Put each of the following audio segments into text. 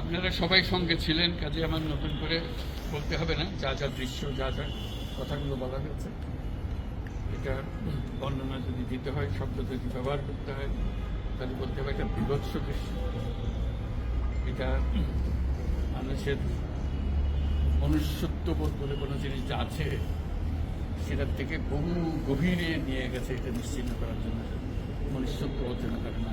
আপনারা সবাই সঙ্গে ছিলেন, কাজে আমার নতুন করে বলতে হবে না, যা যা দৃশ্য, যা যা কথাগুলো বলা হয়েছে। এটা বর্ণনা যদি দিতে হয়, শব্দ যদি ব্যবহার করতে হয়, তাহলে বলতে হবে এটা বিভৎস দৃশ্য। এটা মানুষের মনুষ্যত্ববোধ বলে কোনো জিনিস যা আছে, সেটার থেকে বহু গভীরে নিয়ে গেছে, এটা নিশ্চিন্ন করার জন্য। মনুষ্যত্ব অর্জন করে না।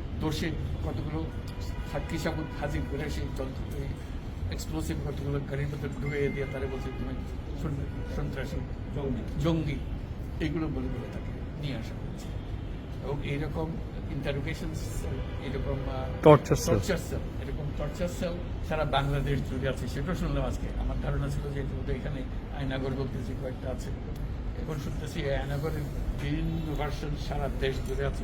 দোষে কতগুলো সাক্ষী সাবুত হাজির করে সেই যন্ত্র এক্সপ্লোসিভ কতগুলো গাড়ির মধ্যে ঢুয়ে দিয়ে তারা বলছে তুমি সন্ত্রাসী জঙ্গি। জঙ্গি। এগুলো বলে বলে তাকে নিয়ে আসা হয়েছে এবং এইরকম ইন্টারোগেশন এরকম টর্চার সেল এরকম টর্চার সেল সারা বাংলাদেশ জুড়ে আছে। সেটাও শুনলাম আজকে। আমার ধারণা ছিল যে বোধহয় এখানে আয়নাগর বলতেছি কয়েকটা আছে। এখন শুনতেছি আয়নাগরের বিভিন্ন ভার্সন সারা দেশ জুড়ে আছে।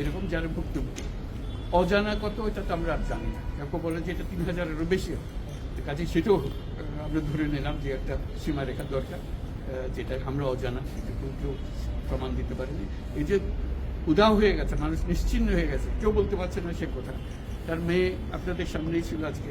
এরকম যারা অজানা কত তো আমরা আর জানি না। কেউ যে এটা তিন হাজারেরও বেশি কাজে সেটাও আমরা ধরে নিলাম যে একটা সীমারেখা দরকার যেটা আমরা অজানা কেউ প্রমাণ দিতে পারিনি। এই যে উদাও হয়ে গেছে, মানুষ নিশ্চিন্ন হয়ে গেছে, কেউ বলতে পারছে না সে কোথায় তার মেয়ে আপনাদের সামনেই ছিল আজকে।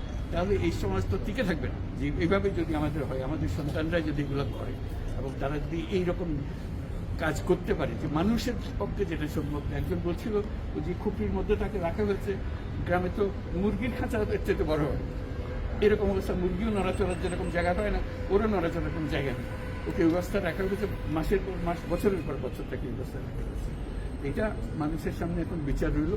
তাহলে এই সমাজ তো টিকে থাকবে না। যে এইভাবে যদি আমাদের হয়, আমাদের সন্তানরা যদি এগুলো করে, এবং তারা যদি এইরকম কাজ করতে পারে, যে মানুষের পক্ষে যেটা সম্ভব। না। একজন বলছিল যে খুপির মধ্যে তাকে রাখা হয়েছে, গ্রামে তো মুরগির খাঁচা চেয়ে বড় হয় এরকম অবস্থা, মুরগিও নড়াচড়ার যেরকম জায়গা হয় না, ওরও নড়াচড়ার কোনো জায়গা নেই। ওকে ব্যবস্থা রাখা হয়েছে, মাসের পর মাস, বছরের পর বছর তাকে ব্যবস্থা রাখা হয়েছে। এটা মানুষের সামনে এখন বিচার রইল।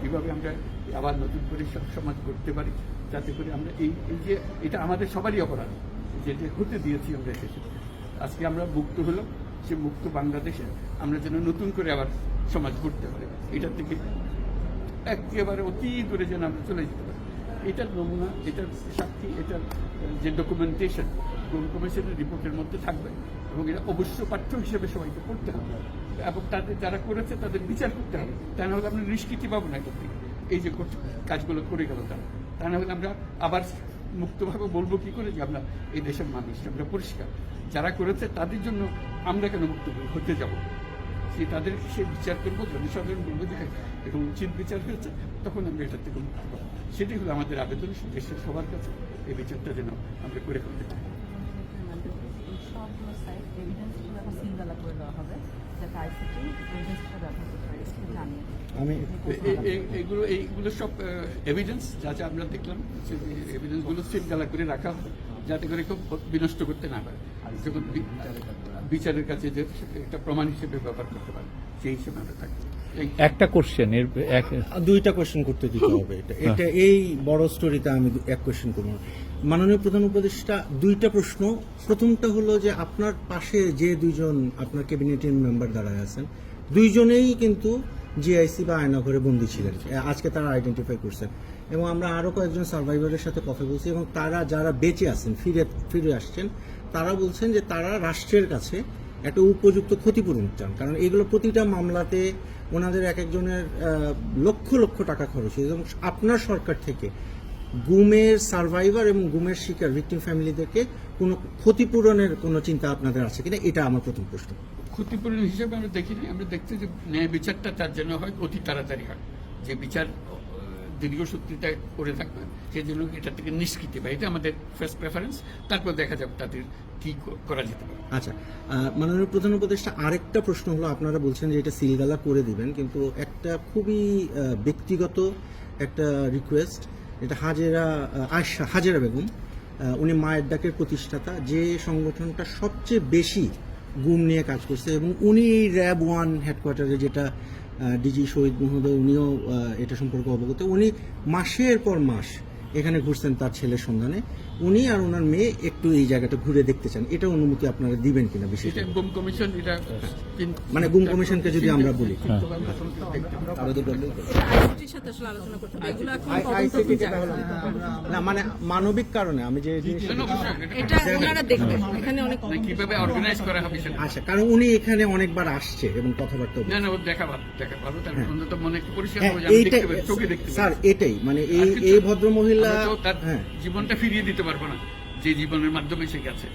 কীভাবে আমরা আবার নতুন করে সমাজ করতে পারি যাতে করে আমরা এই এই যে এটা আমাদের সবারই অপরাধ যেটা হতে দিয়েছি আমরা এসেছি। আজকে আমরা মুক্ত হলাম, সে মুক্ত বাংলাদেশে আমরা যেন নতুন করে আবার সমাজ গড়তে পারি। এটার থেকে একেবারে অতি দূরে যেন আমরা চলে যেতে পারি। এটার নমুনা, এটার সাক্ষী, এটার যে ডকুমেন্টেশন কোন কমিশনের রিপোর্টের মধ্যে থাকবে এবং এটা অবশ্য পাঠ্য হিসেবে সবাইকে পড়তে হবে। এবং তাদের যারা করেছে, তাদের বিচার করতে হবে। তা না হলে আমরা নিষ্কৃতি পাবো না থেকে। এই যে কাজগুলো করে গেল তারা। তা না হলে আমরা আবার মুক্তভাবে বলব কি করে যে আমরা এই দেশের মানুষ, আমরা পরিষ্কার। যারা করেছে, তাদের জন্য আমরা কেন মুক্ত হতে যাব? সে তাদের সে বিচার করব, জনসাধারণ বলব যে এরকম উচিত বিচার হয়েছে, তখন আমরা এটার থেকে মুক্ত পাবো সেটাই হলো আমাদের আবেদন, দেশের সবার কাছে এই বিচারটা যেন আমরা করে ফেলতে পারি। আমাদের এই সবগুলো করে দেওয়া হবে। যাতে আইসিটি এজেন্সিটা ব্যবহার করতে পারে সেটা জানিয়ে আমি এ- এগুলো এইগুলো সব এভিডেন্স যা যা আমরা দেখলাম এভিডেন্সগুলো সিলগালা করে রাখা হয় যাতে করে কেউ বিনষ্ট করতে না পারে। যখন বিচারের কাছে যে একটা প্রমাণ হিসেবে ব্যবহার করতে পারে সেই হিসেবে আমরা থাকি। এই- একটা কোশ্চেন এর এক দুইটা কোশ্চেন করতে দিতে হবে এটা। এটা এই বড় স্টোরিতে আমি এক কোশ্চেন করব। মাননীয় প্রধান উপদেষ্টা, দুইটা প্রশ্ন। প্রথমটা হলো যে আপনার পাশে যে দুইজন আপনার ক্যাবিনেটের মেম্বার দাঁড়ায় আছেন, দুইজনেই কিন্তু জিআইসি বা আয়নাঘরে বন্দী ছিলেন। আজকে তারা আইডেন্টিফাই করছেন। এবং আমরা আরও কয়েকজন সার্ভাইভারের সাথে কথা বলছি এবং তারা যারা বেঁচে আছেন, ফিরে ফিরে আসছেন, তারা বলছেন যে তারা রাষ্ট্রের কাছে একটা উপযুক্ত ক্ষতিপূরণ চান। কারণ এগুলো প্রতিটা মামলাতে ওনাদের এক একজনের লক্ষ লক্ষ টাকা খরচ হয়েছে। এবং আপনার সরকার থেকে গুমের সার্ভাইভার এবং গুমের শিকার ভিকটিম ফ্যামিলিদেরকে কোনো ক্ষতিপূরণের কোনো চিন্তা আপনাদের আছে কিনা? এটা আমার প্রথম প্রশ্ন। ক্ষতিপূরণ হিসেবে আমরা দেখিনি। আমরা দেখছি যে ন্যায় বিচারটা তার জন্য হয় অতি তাড়াতাড়ি হয়। যে বিচার দীর্ঘসূত্রিতা করে থাকবে সেই জন্য এটা থেকে নিষ্কৃতি পায় এটা আমাদের ফার্স্ট প্রেফারেন্স তারপর দেখা যাবে তাদের কি করা যেতে পারে। আচ্ছা মাননীয় প্রধান উপদেষ্টা আরেকটা প্রশ্ন হলো আপনারা বলছেন যে এটা সিলগালা করে দিবেন কিন্তু একটা খুবই ব্যক্তিগত একটা রিকোয়েস্ট এটা হাজেরা আয়সা হাজেরা বেগম উনি মায়ের ডাকের প্রতিষ্ঠাতা, যে সংগঠনটা সবচেয়ে বেশি গুম নিয়ে কাজ করছে এবং উনি র্যাব ওয়ান হেডকোয়ার্টারে যেটা ডিজি শহীদ মহোদয়, উনিও এটা সম্পর্কে অবগত, উনি মাসের পর মাস এখানে ঘুরছেন তার ছেলের সন্ধানে। উনি আর ওনার মেয়ে একটু এই জায়গাটা ঘুরে দেখতে চান। এটা অনুমতি আপনারা দিবেন কিনা বিশেষ এটা গুম কমিশন এটা মানে গুম কমিশনকে যদি আমরা বলি। না মানে মানবিক কারণে আমি যে জিনিস- না, না, অবশ্যই, এটা- এটা ওনারা দেখবেন এখানে অনেক কীভাবে অর্গানাইজ করা হবে আচ্ছা কারণ উনি এখানে অনেকবার আসছে এবং কথাবার্তা না না দেখা ভালো দেখা ভালো। তার অন্তত মনে পরিষ্কার হ্যাঁ হবে আমি দেখতে পারি চোখে দেখতে স্যার এটাই। মানে এই আর কিছু- এই ভদ্র মহিলা আমরা তো তার হ্যাঁ। জীবনটা ফিরিয়ে দিতে পারব না। যে জীবনের মাধ্যমে সে গেছে।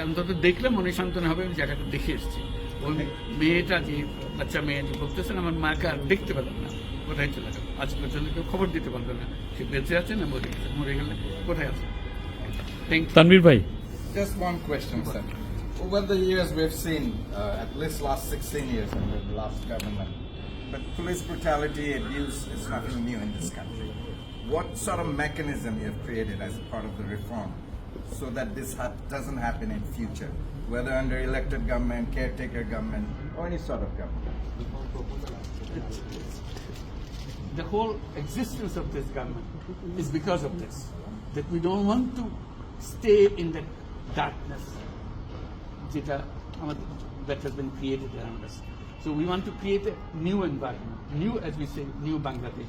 অন্তত দেখলে মনে সান্ত্বনা হবে আমি জায়গাটা দেখে এসেছি। ওই মেয়েটা যে বাচ্চা মেয়ে যে বলতেছেন আমার মাকে আর দেখতে পেলাম না। কোথায় চলে গেল? আজ পর্যন্ত কেউ খবর দিতে পারবে না। সে বেঁচে আছে না মরে গেছে? মরে গেলে কোথায় আছে? থ্যাংক ইউ তানভীর ভাই। Just one question, sir. Over the years, we've seen, uh, at least last 16 years under the last government, but police brutality, abuse is nothing new in this country. what sort of mechanism you've created as part of the reform so that this ha doesn't happen in future, whether under elected government, caretaker government, or any sort of government? The whole existence of this government is because of this, that we don't want to stay in the darkness uh, that has been created around us. So we want to create a new environment, new, as we say, new Bangladesh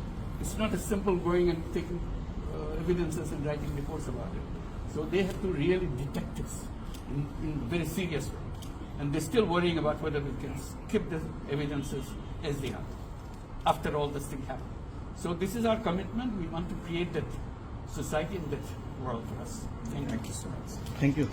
It's not as simple going and taking uh, evidences and writing reports about it. So they have to really detect this in, in a very serious way. And they're still worrying about whether we can keep the evidences as they are after all this thing happened. So this is our commitment. We want to create that society in that world for us. Thank, Thank you. you so much. Thank you.